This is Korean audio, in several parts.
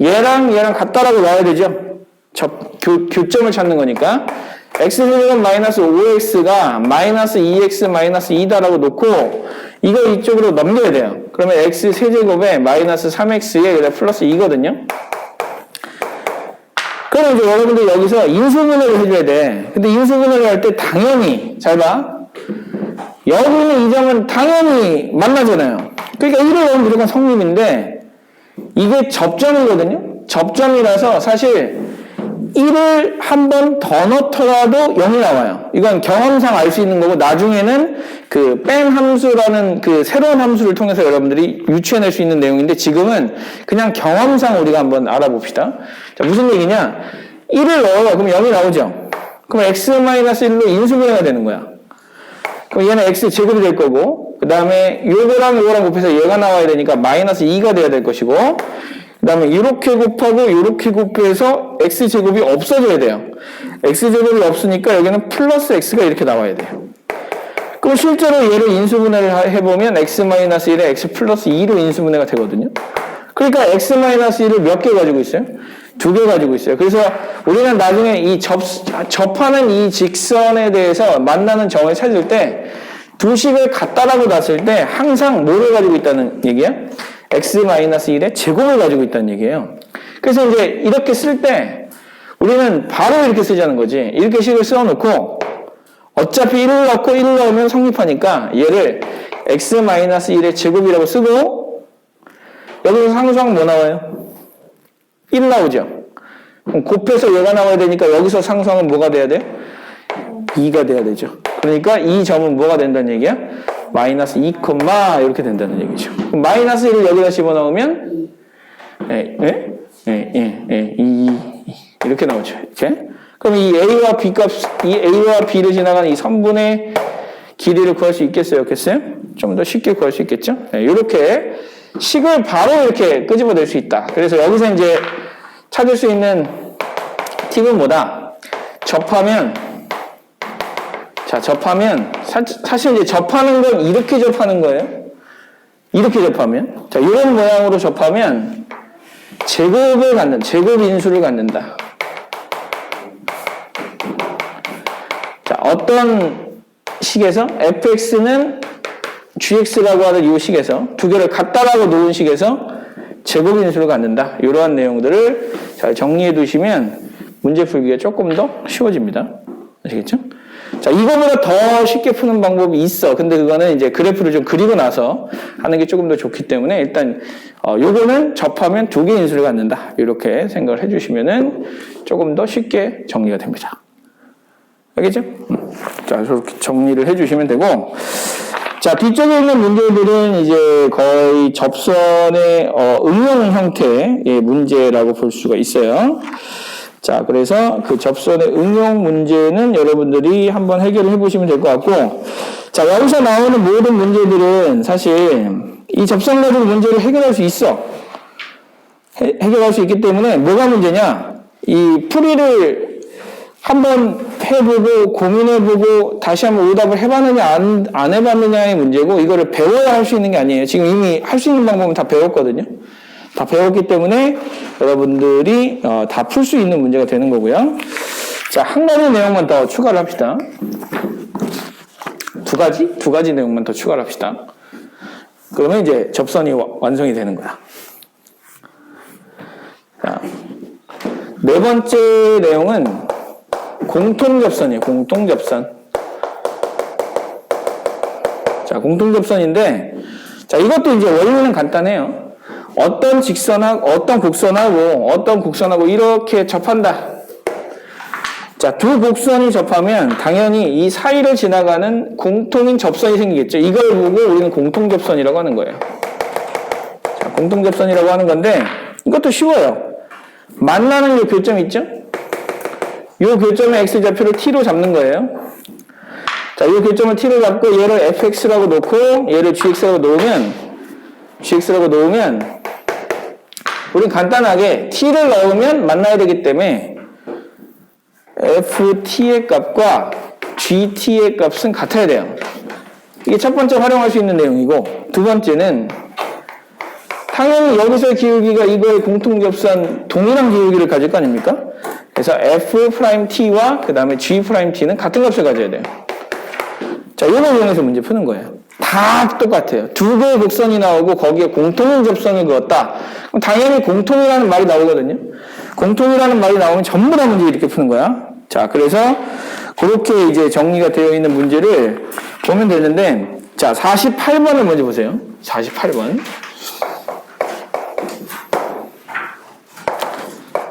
얘랑 얘랑 같다라고 놔야 되죠. 접, 교, 교점을 찾는 거니까. x제곱은 마이너스 5x가 마이너스 2x 마이너스 2다라고 놓고 이거 이쪽으로 넘겨야 돼요. 그러면 x 세제곱에 마이너스 3x에 여기다 플러스 2거든요. 그럼 이제 여러분들 여기서 인수분해를 해줘야 돼. 근데 인수분해를 할 때 당연히, 잘 봐. 여기 있는 이 점은 당연히 만나잖아요. 그러니까 1을 넣으면 무조건 성립인데, 이게 접점이거든요? 접점이라서 사실 1을 한 번 더 넣더라도 0이 나와요. 이건 경험상 알 수 있는 거고, 나중에는 그 뺀 함수라는 그 새로운 함수를 통해서 여러분들이 유추해낼 수 있는 내용인데, 지금은 그냥 경험상 우리가 한번 알아봅시다. 자, 무슨 얘기냐? 1을 넣어요. 그럼 0이 나오죠? 그럼 x-1로 인수분해가 되는 거야. 그럼 얘는 x 제곱이 될 거고, 그 다음에 요거랑 요거랑 곱해서 얘가 나와야 되니까 마이너스 2가 돼야 될 것이고, 그 다음에 이렇게 곱하고 이렇게 곱해서 x 제곱이 없어져야 돼요. x 제곱이 없으니까 여기는 플러스 x가 이렇게 나와야 돼요. 그럼 실제로 얘를 인수분해를 하- 해보면 x-1에 x 플러스 2로 인수분해가 되거든요. 그러니까 x-1을 몇 개 가지고 있어요? 두 개 가지고 있어요. 그래서 우리는 나중에 이 접, 접하는 이 직선에 대해서 만나는 점을 찾을 때 두 식을 같다라고 놨을 때 항상 뭐를 가지고 있다는 얘기야? x-1의 제곱을 가지고 있다는 얘기예요. 그래서 이제 이렇게 쓸 때 우리는 바로 이렇게 쓰자는 거지. 이렇게 식을 써놓고 어차피 1을 넣고 1을 넣으면 성립하니까 얘를 x-1의 제곱이라고 쓰고 여기서 상수항 뭐 나와요? 1 나오죠? 곱해서 얘가 나와야 되니까 여기서 상수항은 뭐가 돼야 돼? 2가 돼야 되죠. 그러니까 이 점은 뭐가 된다는 얘기야? 마이너스 2, 이렇게 된다는 얘기죠. 마이너스 1을 여기다 집어넣으면 예, 예, 예, 예, 예, 2, 2, 이렇게 나오죠. 이렇게. 그럼 이 A와 B 값, 이 A와 B를 지나가는 이 선분의 길이를 구할 수 있겠어요? 없겠어요? 좀 더 쉽게 구할 수 있겠죠? 네, 이렇게 식을 바로 이렇게 끄집어낼 수 있다. 그래서 여기서 이제 찾을 수 있는 팁은 뭐다? 접하면 자 접하면 사, 사실 이제 접하는 건 이렇게 접하는 거예요. 이렇게 접하면 자 이런 모양으로 접하면 제곱을 갖는 제곱 인수를 갖는다. 자 어떤 식에서 fx는 gx라고 하는 이 식에서 두 개를 갖다라고 놓은 식에서 제곱 인수를 갖는다. 이러한 내용들을 잘 정리해 두시면 문제 풀기가 조금 더 쉬워집니다. 아시겠죠? 자, 이거보다 더 쉽게 푸는 방법이 있어. 근데 그거는 이제 그래프를 좀 그리고 나서 하는 게 조금 더 좋기 때문에 일단 어, 요거는 접하면 두 개 인수를 갖는다. 이렇게 생각을 해주시면은 조금 더 쉽게 정리가 됩니다. 알겠죠? 음. 자, 이렇게 정리를 해주시면 되고. 자, 뒤쪽에 있는 문제들은 이제 거의 접선의 어, 응용 형태의 예, 문제라고 볼 수가 있어요. 자, 그래서 그 접선의 응용 문제는 여러분들이 한번 해결을 해보시면 될 것 같고, 자, 여기서 나오는 모든 문제들은 사실 이 접선 가지고 문제를 해결할 수 있어. 해, 해결할 수 있기 때문에 뭐가 문제냐? 이 풀이를 한번 해보고 고민해보고 다시 한번 오답을 해봤느냐 안, 안 해봤느냐의 문제고 이거를 배워야 할 수 있는 게 아니에요. 지금 이미 할 수 있는 방법은 다 배웠거든요. 다 배웠기 때문에 여러분들이 어, 다 풀 수 있는 문제가 되는 거고요. 자, 한 가지 내용만 더 추가를 합시다. 두 가지? 두 가지 내용만 더 추가를 합시다. 그러면 이제 접선이 와- 완성이 되는 거야. 자, 네 번째 내용은 공통 접선이에요. 공통 접선. 자, 공통 접선인데, 자, 이것도 이제 원리는 간단해요. 어떤 직선하고, 어떤 곡선하고, 어떤 곡선하고 이렇게 접한다. 자, 두 곡선이 접하면 당연히 이 사이를 지나가는 공통인 접선이 생기겠죠. 이걸 보고 우리는 공통 접선이라고 하는 거예요. 자, 공통 접선이라고 하는 건데, 이것도 쉬워요. 만나는 이 교점 있죠? 이 교점의 x좌표를 t로 잡는 거예요. 자, 이 교점을 t로 잡고 얘를 fx라고 놓고 얘를 gx라고 놓으면 gx라고 놓으면 우린 간단하게 t를 넣으면 만나야 되기 때문에 ft의 값과 gt의 값은 같아야 돼요. 이게 첫 번째 활용할 수 있는 내용이고 두 번째는 당연히 여기서의 기울기가 이거의 공통 접수한 동일한 기울기를 가질 거 아닙니까? 그래서 f 프라임 t와 그 다음에 g 프라임 t는 같은 값을 가져야 돼요. 자, 이걸 이용해서 문제 푸는 거예요. 다 똑같아요. 두 개의 곡선이 나오고 거기에 공통인 접선을 그었다. 그럼 당연히 공통이라는 말이 나오거든요. 공통이라는 말이 나오면 전부 다 문제 이렇게 푸는 거야. 자, 그래서 그렇게 이제 정리가 되어 있는 문제를 보면 되는데, 자, 48번을 먼저 보세요. 48번.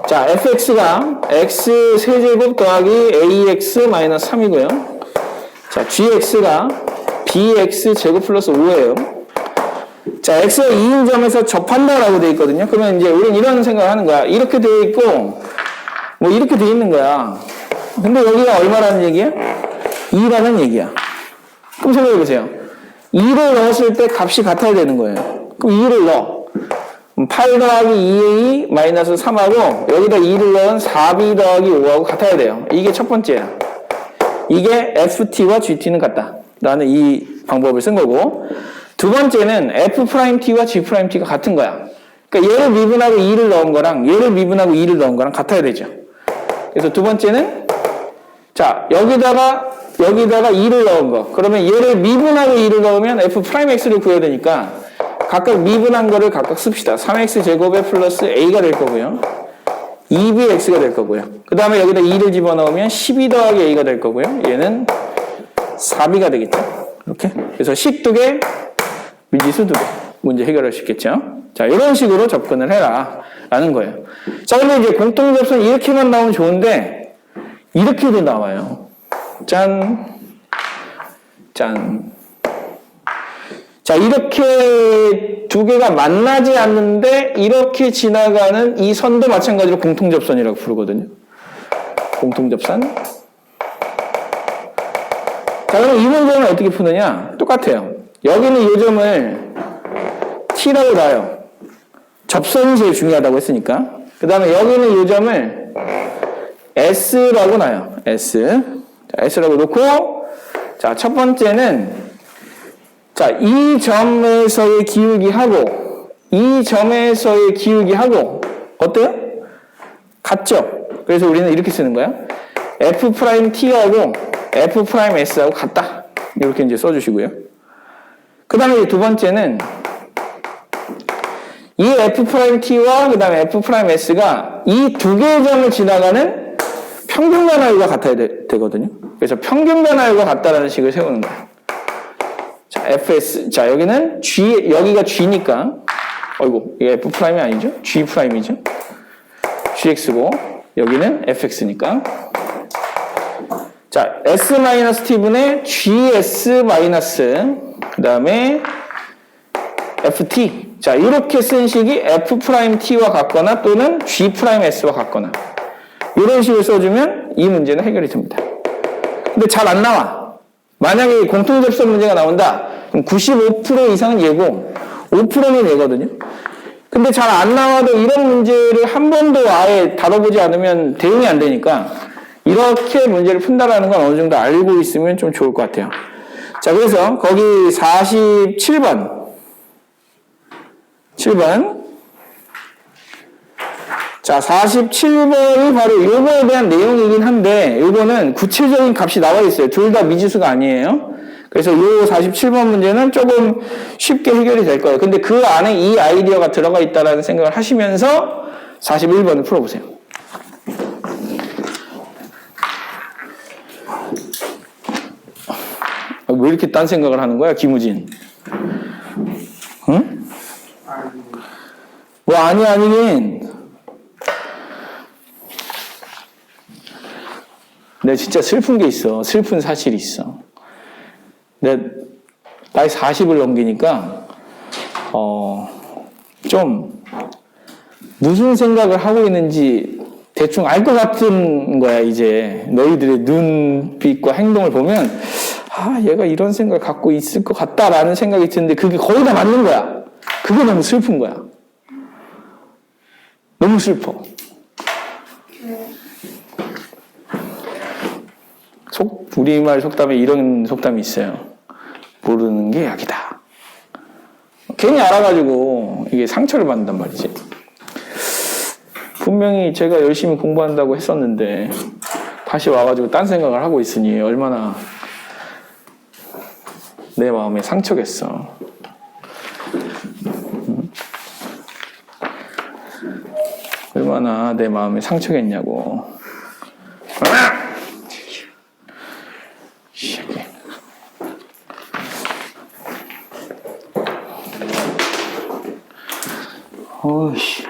자, fx가 x 세제곱 더하기 ax 마이너스 3이고요. 자, gx가 bx 제곱 플러스 5예요. 자, x가 2인 점에서 접한다라고 되어 있거든요. 그러면 이제 우리는 이런 생각을 하는 거야. 이렇게 되어 있고, 뭐 이렇게 되어 있는 거야. 근데 여기가 얼마라는 얘기야? 2라는 얘기야. 그럼 생각해 보세요. 2를 넣었을 때 값이 같아야 되는 거예요. 그럼 2를 넣어. 8 더하기 2a 마이너스 3하고 여기다 2를 넣은 4b 더하기 5하고 같아야 돼요. 이게 첫 번째야. 이게 ft와 gt는 같다. 라는 이 방법을 쓴 거고 두 번째는 f't와 g't가 같은 거야. 그러니까 얘를 미분하고 2를 넣은 거랑 얘를 미분하고 2를 넣은 거랑 같아야 되죠. 그래서 두 번째는 자 여기다가 여기다가 2를 넣은 거 그러면 얘를 미분하고 2를 넣으면 f'x를 구해야 되니까 각각 미분한 거를 각각 씁시다. 3x 제곱에 플러스 a가 될 거고요. 2bx가 될 거고요. 그 다음에 여기다 2를 집어넣으면 12 더하기 a가 될 거고요. 얘는 4b가 되겠죠. 이렇게. 그래서 식두 개, 미지수 두 개. 문제 해결할 수 있겠죠. 자, 이런 식으로 접근을 해라. 라는 거예요. 자, 근데 이제 공통접선 이렇게만 나오면 좋은데, 이렇게도 나와요. 짠. 짠. 자, 이렇게 두 개가 만나지 않는데 이렇게 지나가는 이 선도 마찬가지로 공통접선이라고 부르거든요. 공통접선. 자, 그럼 이 문제는 어떻게 푸느냐? 똑같아요. 여기는 이 점을 T라고 놔요. 접선이 제일 중요하다고 했으니까. 그 다음에 여기는 이 점을 S라고 놔요. S. 자, S라고 놓고, 자, 첫 번째는 자, 이 점에서의 기울기하고 이 점에서의 기울기하고 어때요? 같죠? 그래서 우리는 이렇게 쓰는 거야. F'T하고 F'S하고 같다. 이렇게 이제 써주시고요. 그 다음에 두 번째는 이 F'T와 그 다음에 F'S가 이 두 개의 점을 지나가는 평균 변화율과 같아야 되, 되거든요. 그래서 평균 변화율과 같다라는 식을 세우는 거예요. 자, fs. 자, 여기는 g, 여기가 g니까. 어이구, 이게 f 프라임이 아니죠? g 프라임이죠? gx고, 여기는 fx니까. 자, s-t분의 gs 그 다음에 ft. 자, 이렇게 쓴 식이 f 프라임 t와 같거나 또는 g 프라임 s와 같거나. 이런 식을 써주면 이 문제는 해결이 됩니다. 근데 잘 안 나와. 만약에 공통 접선 문제가 나온다. 그럼 95% 이상은 예고 5%는 예거든요. 근데 잘 안 나와도 이런 문제를 한 번도 아예 다뤄보지 않으면 대응이 안 되니까 이렇게 문제를 푼다라는 건 어느 정도 알고 있으면 좀 좋을 것 같아요. 자, 그래서 거기 47번. 7번. 자, 47번이 바로 요거에 대한 내용이긴 한데, 요거는 구체적인 값이 나와 있어요. 둘 다 미지수가 아니에요. 그래서 요 47번 문제는 조금 쉽게 해결이 될 거예요. 근데 그 안에 이 아이디어가 들어가 있다라는 생각을 하시면서 41번을 풀어보세요. 왜 이렇게 딴 생각을 하는 거야, 김우진? 응? 뭐, 아니, 아니긴. 내가 진짜 슬픈 게 있어. 슬픈 사실이 있어. 내 나이 40을 넘기니까 어, 좀 무슨 생각을 하고 있는지 대충 알 것 같은 거야 이제 너희들의 눈빛과 행동을 보면 아 얘가 이런 생각을 갖고 있을 것 같다라는 생각이 드는데 그게 거의 다 맞는 거야 그게 너무 슬픈 거야 너무 슬퍼 속 우리말 속담에 이런 속담이 있어요 모르는 게 약이다. 괜히 알아가지고 이게 상처를 받는단 말이지. 분명히 제가 열심히 공부한다고 했었는데 다시 와가지고 딴 생각을 하고 있으니 얼마나 내 마음에 상처겠어. 음? 얼마나 내 마음에 상처겠냐고. 아! 어이씨.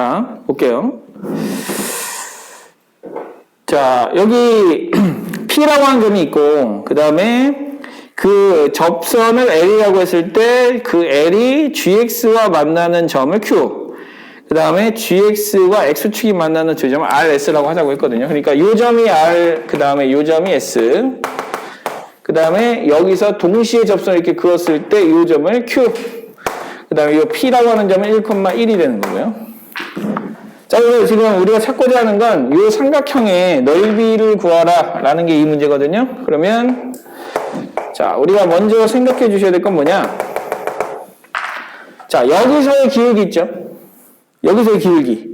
자, 볼게요. 자, 여기 P라고 하는 점이 있고, 그 다음에 그 접선을 L이라고 했을 때 그 L이 GX와 만나는 점을 Q. 그 다음에 GX와 X축이 만나는 두 점을 RS라고 하자고 했거든요. 그러니까 요 점이 R, 그 다음에 요 점이 S. 그 다음에 여기서 동시에 접선을 이렇게 그었을 때 요 점을 Q. 그 다음에 요 P라고 하는 점은 1,1이 되는 거고요. 자, 그래서 지금 우리가 찾고자 하는 건 이 삼각형의 넓이를 구하라 라는 게 이 문제거든요. 그러면 자, 우리가 먼저 생각해 주셔야 될 건 뭐냐? 자, 여기서의 기울기 있죠? 여기서의 기울기.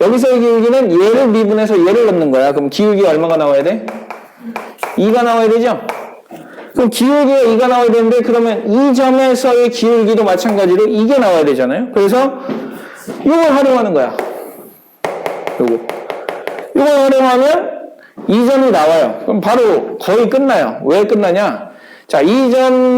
여기서의 기울기는 얘를 미분해서 얘를 넣는 거야. 그럼 기울기가 얼마가 나와야 돼? 2가 나와야 되죠? 그럼 기울기가 2가 나와야 되는데 그러면 이 점에서의 기울기도 마찬가지로 이게 나와야 되잖아요. 그래서 이걸 활용하는 거야. 요거. 이걸 활용하면 이 점이 나와요. 그럼 바로 거의 끝나요. 왜 끝나냐? 자, 이점